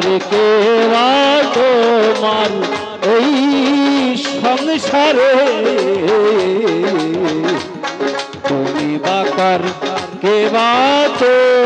কে তোমার এই সংসারে। তুমি বাকার কেবা তো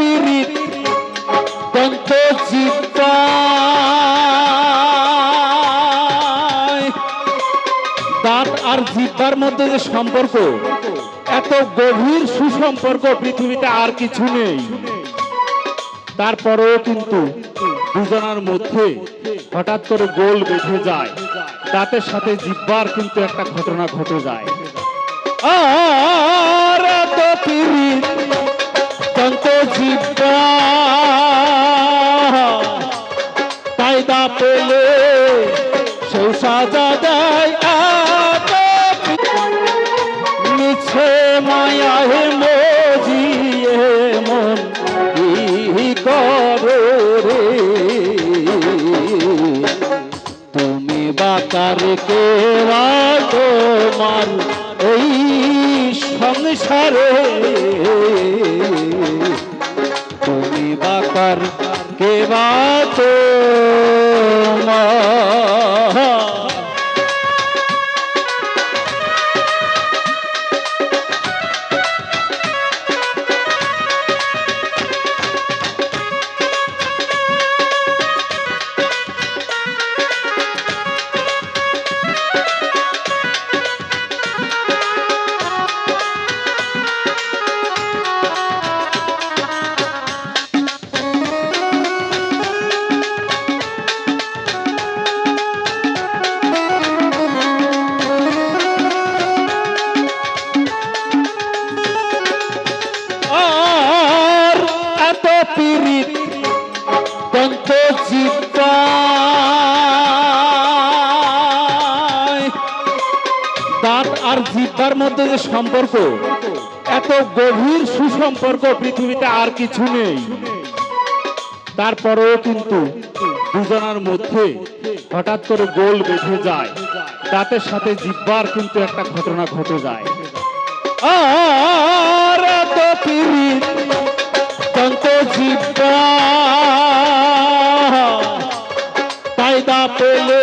পীড়িত দন্ত দাঁত আর মধ্যে যে সম্পর্ক, এত গভীর সুসম্পর্ক পৃথিবীতে আর কিছু নেই। তারপরেও কিন্তু দুজনের মধ্যে হঠাৎ করে গোল বেঁধে যায়। দাঁতের সাথে জিব্বার কিন্তু একটা ঘটনা ঘটে যায়। আর এত পীড়িত তাই পেলে সে সাজা দেয় মিছে মায়া হে মজিয়ে মন কি করো রে? তুমি বাকার কে তোমার এই সংসারে। তুমি বাকার কে দাঁত আর জিব্বার মধ্যে যে সম্পর্ক, এত গভীর সুসম্পর্ক পৃথিবীতে আর কিছু নেই। তারপরেও কিন্তু দুজনের মধ্যে হঠাৎ করে গোল বেঁধে যায়। দাঁতের সাথে জিব্বার কিন্তু একটা ঘটনা ঘটে যায়। আর এত পীড়িত দন্ত জিব্বা। তাই দা পেলে